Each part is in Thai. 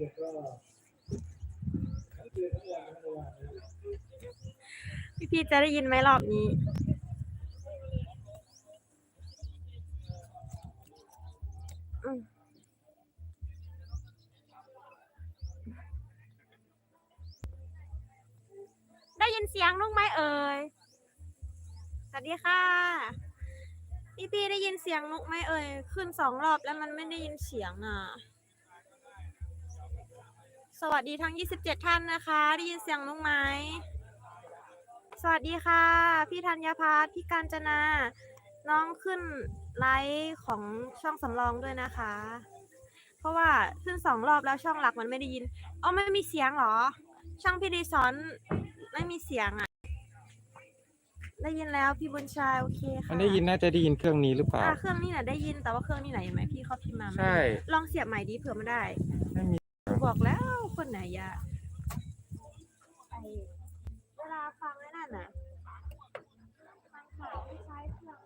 พี่พีจะได้ยินไหมรอบนี้ ได้ยินเสียงนุกไหมเอ่ย สวัสดีค่ะ พี่พี่ได้ยินเสียงนุกไหมเอ่ย ขึ้นสองรอบแล้วมันไม่ได้ยินเสียงอะ สวัสดีทั้ง 27 ท่านนะคะ ได้ยินเสียงนุกไหม สวัสดีค่ะ พี่ธัญพัฒน์พี่กาญจนา น้องขึ้นไลฟ์ของช่องสำรองด้วยนะคะ เพราะว่าขึ้นสองรอบแล้วช่องหลักมันไม่ได้ยินอ๋อไม่มีเสียงเหรอ ช่องพี่ดีสอนไม่มีเสียงอะ ได้ยินแล้วพี่บุญชัยโอเคค่ะมันได้ยินน่าจะได้ยินเครื่องนี้หรือเปล่า อะเครื่องนี้น่ะได้ยินแต่ว่าเครื่องนี้ไหนเห็นไหมพี่เขาพิมพ์มาไม่ใช่ ลองเสียบใหม่ดีเผื่อมันได้ ไม่มี บอกแล้วคนไหนยะไอเวลาฟังไอ้นั่นน่ะฟังข่าวไม่ใช้เครื่อง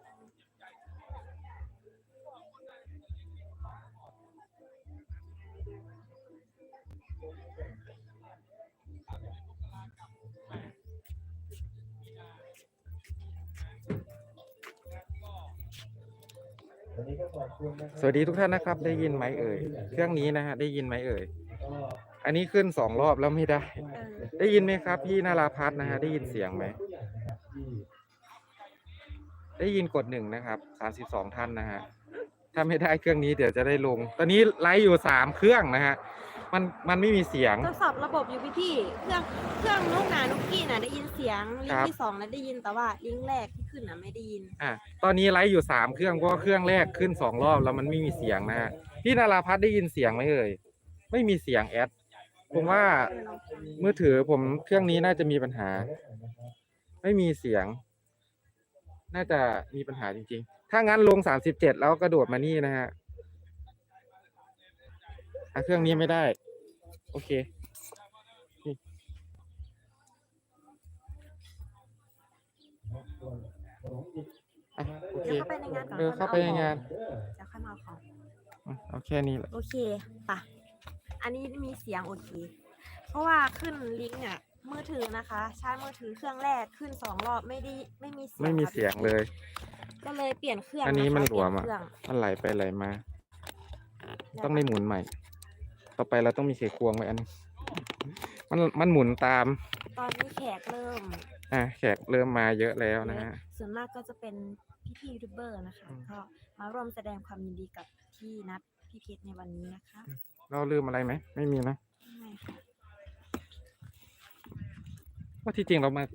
สวัสดีทุกท่านนะครับ ได้ยินไหมเอ่ย เครื่องนี้นะฮะ ได้ยินไหมเอ่ย อันนี้ขึ้นสองรอบแล้วไม่ได้เออได้ยินไหมครับ พี่นาราพัฒน์นะฮะได้ยินเสียงไหม ได้ยินกดหนึ่งนะครับสามสิบสองท่านนะฮะถ้าไม่ได้เครื่องนี้เดี๋ยวจะได้ลง ตอนนี้ไลฟ์อยู่สามเครื่องนะฮะมันมันไม่มีเสียง ทดสอบระบบอยู่พี่พี่เครื่องเครื่องนุกหนานุกกี้น่ะได้ยินเสียงลิงครับก์ที่สองน่ะได้ยินแต่ว่าลิงก์แรกที่ขึ้นน่ะไม่ได้ยินอะตอนนี้ไลฟ์อยู่สามเครื่องเพราะว่าเครื่องแรกขึ้นสองรอบแล้วมันไม่มีเสียงนะฮะพี่นาราพัฒน์ได้ยินเสียงไหมเอ่ย ไม่มีเสียงแอด ผมว่ามือถือผมเครื่องนี้น่าจะมีปัญหา ไม่มีเสียง น่าจะมีปัญหาจริง ๆ ถ้างั้นลงสามสิบเจ็ดแล้วกระโดดมานี่นะฮะอะเครื่องนี้ไม่ได้ โอเคนี่อะโอเคเดี๋ยวเข้าไปในงานก่อนเออเข้าไปในงานเดี๋ยวค่อยมาเอาของอืมเอาแค่นี้แหละ โอเคปะ อันนี้มีเสียงโอเค เพราะว่าขึ้นลิงก์อะ มือถือนะคะ ใช้มือถือเครื่องแรกขึ้นสองรอบไม่ได้ไม่มีเสียงไม่มีค่ะเสียงเลย ก็เลยเปลี่ยนเครื่องอันนี้ะคะมันหลวมเปลี่ยอะนเครื่องมันไหลไปไหลมา ต้องได้หมุนใหม่ ต่อไปเราต้องมีไขควงไว้อันนึงมันมันหมุนตาม ตอนนี้แขกเริ่ม อะแขกเริ่มมาเยอะแล้วนะฮะ ส่วนมากก็จะเป็นพี่พี่ๆยูทูบเบอร์นะคะอืมก็มาร่วมแสดงความยินดีกับพี่นัทพี่เพชรในวันนี้นะคะ เราลืมอะไรไหม ไม่มีนะไม่ค่ะว่าที่จริงเรามา